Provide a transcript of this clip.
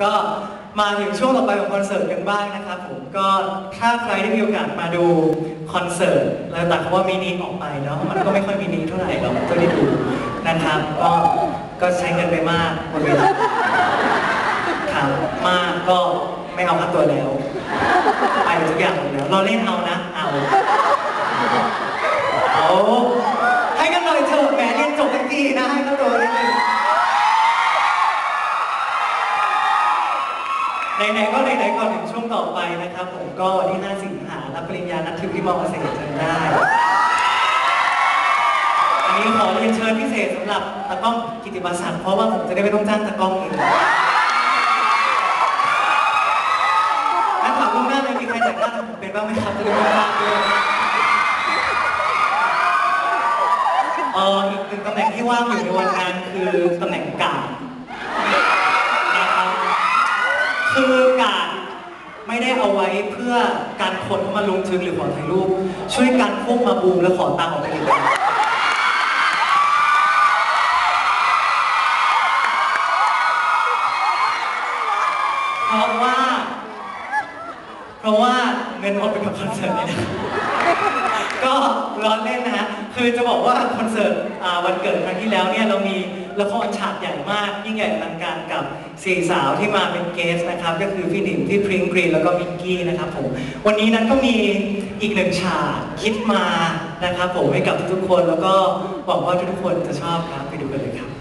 ก็มาถึงช่วงต่อไปของคอนเสิร์ตกันบ้างนะครับผมก็ถ้าใครได้มีโอกาสมาดูคอนเสิร์ตแล้วตัดคำว่ามินิออกไปเนาะมันก็ไม่ค่อยมินิเท่าไหร่เราก็ได้ดูนะครับ ก็ก็ใช้เงินไปมากหมดเวลาครับมากก็ไม่เอาค่าตัวแล้ว ไปทุกอย่างหมดแล้ว เราเล่นเอานะเอาเอาให้กันหน่อยเถอะแหมเรียนจบทั้งทีนะให้กันตัวนิดนึง ไหนๆก็ไหนๆก่อนถึงช่วงต่อไปนะครับ ผมก็วันที่5สิงหารับปริญญานักทิวที่มอเกษตรเชิญได้ อันนี้ขอเรียนเชิญพิเศษสำหรับตากล้องกิติมาศักดิ์เพราะว่าผมจะได้ไม่ต้องจ้างตากล้องเองงั้นถามล่วงหน้าเลยมีใครแต่งหน้าทำผมเป็นบ้างไหมครับจะได้ไม่ต้องจ้างด้วยเอออีกหนึ่งตำแหน่งที่ว่างอยู่ในวันนั้นคือตำแหน่งกาดนะครับ คือกาดไม่ได้เอาไว้เพื่อการคนเข้ามาลุมถึงหรือขอถ่ายรูป ช่วยกันพวกมาบูมและขอตังค์ออกไปเลยเพราะว่า เพราะว่าเงินหมดไปกับคอนเสิร์ตนี้นะก็ร้อนเล่นนะฮะคือจะบอกว่าคอนเสิร์ตวันเกิดครั้งที่แล้วเนี่ยเรามี ละครฉากใหญ่มากยิ่งใหญ่อลังการกับสี่สาวที่มาเป็นเกสนะครับ ก็คือพี่หนิมพี่พริ้งกรีนแล้วก็มิกกี้นะครับผมวันนี้นั้นก็มีอีกหนึ่งฉากคิดมานะครับผมให้กับทุกๆคน แล้วก็หวังว่าทุกๆคนจะชอบครับไปดูกันเลยครับ